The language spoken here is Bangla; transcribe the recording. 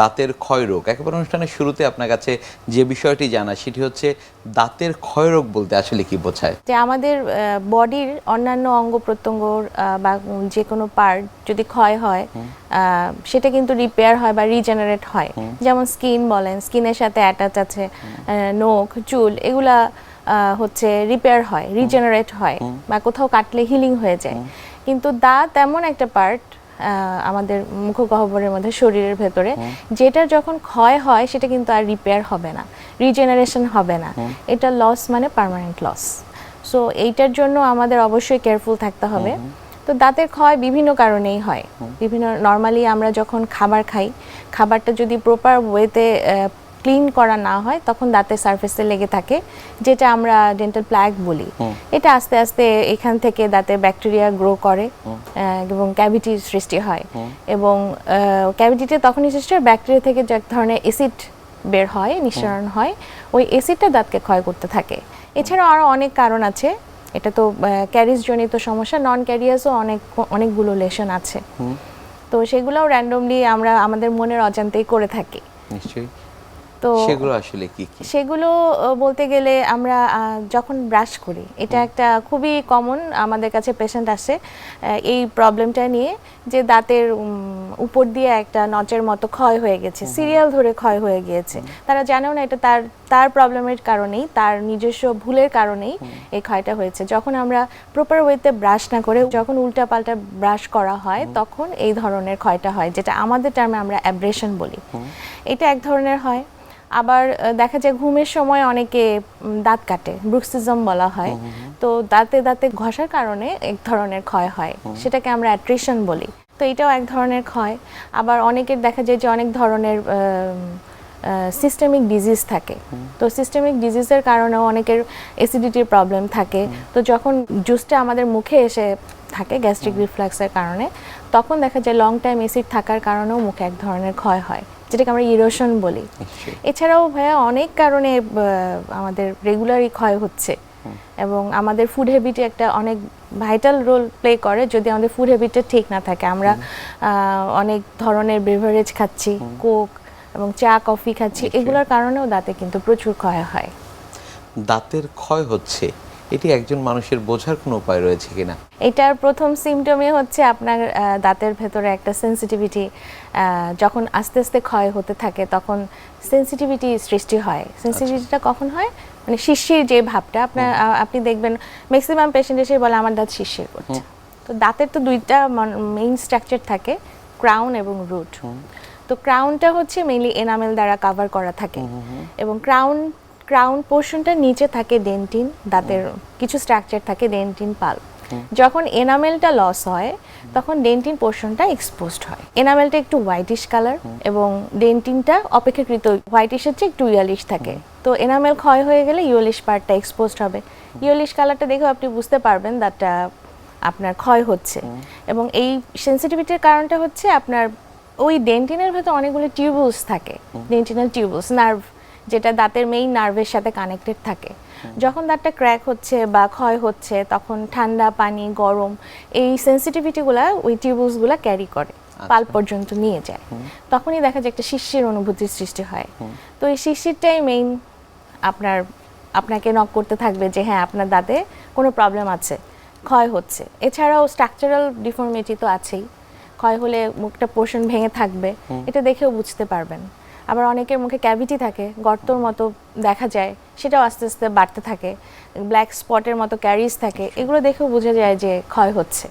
দাঁতের ক্ষয় রোগ। একেবারে অনুষ্ঠানের শুরুতে আপনার কাছে যে বিষয়টি জানা সেটি হচ্ছে দাঁতের ক্ষয় রোগ বলতে আসলে কি বোঝায়? যে আমাদের বডির অন্যান্য অঙ্গ প্রত্যঙ্গ বা যে কোনো পার্ট যদি ক্ষয় হয় সেটা কিন্তু রিপেয়ার হয় বা রিজেনারেট হয়। যেমন স্কিন বলেন স্কিনের সাথে অ্যাটাচ আছে নখ চুল এগুলা হচ্ছে রিপেয়ার হয় রিজেনারেট হয় বা কোথাও কাটলে হিলিং হয়ে যায়। কিন্তু দাঁত এমন একটা পার্ট আমাদের মুখগহ্বরের মধ্যে শরীরের ভেতরে যেটা যখন ক্ষয় হয় সেটা কিন্তু আর রিপেয়ার হবে না রিজেনারেশন হবে না। এটা লস মানে পার্মানেন্ট লস সো এইটার জন্য আমাদের অবশ্যই কেয়ারফুল থাকতে হবে। তো দাঁতের ক্ষয় বিভিন্ন কারণেই হয়। বিভিন্ন নর্মালি আমরা যখন খাবার খাই খাবারটা যদি প্রপার ওয়েতে ক্লিন করা না হয় তখন দাঁতের সারফেসে লেগে থাকে যেটা আমরা ডেন্টাল প্ল্যাগ বলি। এটা আস্তে আস্তে এখান থেকে দাঁতে ব্যাকটেরিয়া গ্রো করে এবং ক্যাভিটির সৃষ্টি হয়। এবং ক্যাভিটিতে তখনই সৃষ্টি হয় ব্যাকটেরিয়া থেকে যে এক ধরনের অ্যাসিড বের হয় নিঃসরণ হয় ওই অ্যাসিডটা দাঁতকে ক্ষয় করতে থাকে। এছাড়াও আরও অনেক কারণ আছে এটা তো ক্যারিস জনিত সমস্যা নন ক্যারিয়াসও অনেক অনেকগুলো লেশন আছে। তো সেগুলোও র্যান্ডমলি আমরা আমাদের মনের অজান্তেই করে থাকি। নিশ্চয়ই। তো সেগুলো আসলে কি কি? সেগুলো বলতে গেলে আমরা যখন ব্রাশ করি এটা একটা খুবই কমন আমাদের কাছে পেশেন্ট আসে এই প্রবলেমটা নিয়ে যে দাঁতের উপর দিয়ে একটা নচের মতো ক্ষয় হয়ে গেছে সিরিয়াল ধরে ক্ষয় হয়ে গিয়েছে। তারা জানেও না এটা তার তার প্রবলেমের কারণেই তার নিজস্ব ভুলের কারণেই এই ক্ষয়টা হয়েছে। যখন আমরা প্রপার ওয়েতে ব্রাশ না করে যখন উল্টা পাল্টা ব্রাশ করা হয় তখন এই ধরনের ক্ষয়টা হয় যেটা আমাদের টার্মে আমরা অ্যাব্রেশন বলি। এটা এক ধরনের হয়। আবার দেখা যায় ঘুমের সময় অনেকে দাঁত কাটে ব্রুক্সিজম বলা হয়। তো দাঁতে দাঁতে ঘষার কারণে এক ধরনের ক্ষয় হয়। সেটাকে আমরা অ্যাট্রিশন বলি। তো এটাও এক ধরনের ক্ষয়। আবার অনেকের দেখা যায় যে অনেক ধরনের সিস্টেমিক ডিজিজ থাকে। তো সিস্টেমিক ডিজিজের কারণেও অনেকের অ্যাসিডিটির প্রবলেম থাকে। তো যখন জুসটা আমাদের মুখে এসে থাকে গ্যাস্ট্রিক রিফ্লাক্সের কারণে তখন দেখা যায় লং টাইম অ্যাসিড থাকার কারণেও মুখে এক ধরনের ক্ষয় হয়। যেটাকে আমরা ইরোশন বলি। এছাড়াও ভাইয়া অনেক কারণে আমাদের রেগুলারই ক্ষয় হচ্ছে। এবং আমাদের ফুড হ্যাবিটে একটা অনেক ভাইটাল রোল প্লে করে যদি আমাদের ফুড হ্যাবিটটা ঠিক না থাকে। আমরা অনেক ধরনের বেভারেজ খাচ্ছি কোক এবং চা কফি খাচ্ছি। এগুলোর কারণেও দাঁতে কিন্তু প্রচুর ক্ষয় হয়। দাঁতের ক্ষয় হচ্ছে। এটি একজন মানুষের বোঝার কোনো উপায় রয়েছে কিনা? এটার প্রথম সিমটমই হচ্ছে আপনার দাঁতের ভেতরে একটা সেন্সিটিভিটি যখন আস্তে আস্তে ক্ষয় হতে থাকে তখন সেন্সিটিভিটি সৃষ্টি হয়। সেন্সিটিভিটিটা কখন হয়? মানে শিশির যে ভাবটা আপনার আপনি দেখবেন ম্যাক্সিমাম পেশেন্ট এসে বলে আমার দাঁত শিশির করছে। তো দাঁতের তো দুইটা মেইন স্ট্রাকচার থাকে ক্রাউন এবং রুট তো ক্রাউনটা হচ্ছে মেইনলি এনামেল দ্বারা কভার করা থাকে। এবং ক্রাউন ক্রাউন পোর্শনটা নিচে থাকে ডেন্টিন দাঁতের কিছু স্ট্রাকচার থাকে ডেন্টিন পাল যখন এনামেলটা লস হয় তখন ডেন্টিন পোর্শনটা এক্সপোজড হয়। এনামেলটা একটু হোয়াইটিশ কালার এবং ডেন্টিনটা অপেক্ষাকৃত হোয়াইটিশের চেয়ে একটু ইয়েলিশ থাকে। তো এনামেল ক্ষয় হয়ে গেলে ইয়েলিশ পার্টটা এক্সপোজড হবে। ইয়েলিশ কালারটা দেখেও আপনি বুঝতে পারবেন দাঁতটা আপনার ক্ষয় হচ্ছে। এবং এই সেন্সিটিভিটির কারণটা হচ্ছে আপনার ওই ডেন্টিনের ভেতর অনেকগুলো টিউবুলস থাকে। ডেন্টিনাল টিউবুলস নার্ভ যেটা দাঁতের মেইন নার্ভের সাথে কানেক্টেড থাকে। যখন দাঁতটা ক্র্যাক হচ্ছে বা ক্ষয় হচ্ছে তখন ঠান্ডা পানি গরম এই সেন্সিটিভিটিগুলা ওই টিউবুলসগুলা ক্যারি করে পাল পর্যন্ত নিয়ে যায়। তখনই দেখা যায় একটা শিশির অনুভূতির সৃষ্টি হয়। তো এই শিশিরটাই মেইন আপনার আপনাকে নক করতে থাকবে যে হ্যাঁ আপনার দাঁতে কোনো প্রবলেম আছে ক্ষয় হচ্ছে। এছাড়াও স্ট্রাকচারাল ডিফর্মিটি তো আছেই। ক্ষয় হলে মুখটা পোর্শন ভেঙে থাকবে। এটা দেখেও বুঝতে পারবেন। আবার অনেকের মুখে ক্যাভিটি থাকে, গর্তর মতো দেখা যায়, সেটাও আস্তে আস্তে বাড়তে থাকে ব্ল্যাক স্পটের মতো ক্যারিজ থাকে, এগুলো দেখেও বোঝা যায় যে ক্ষয় হচ্ছে।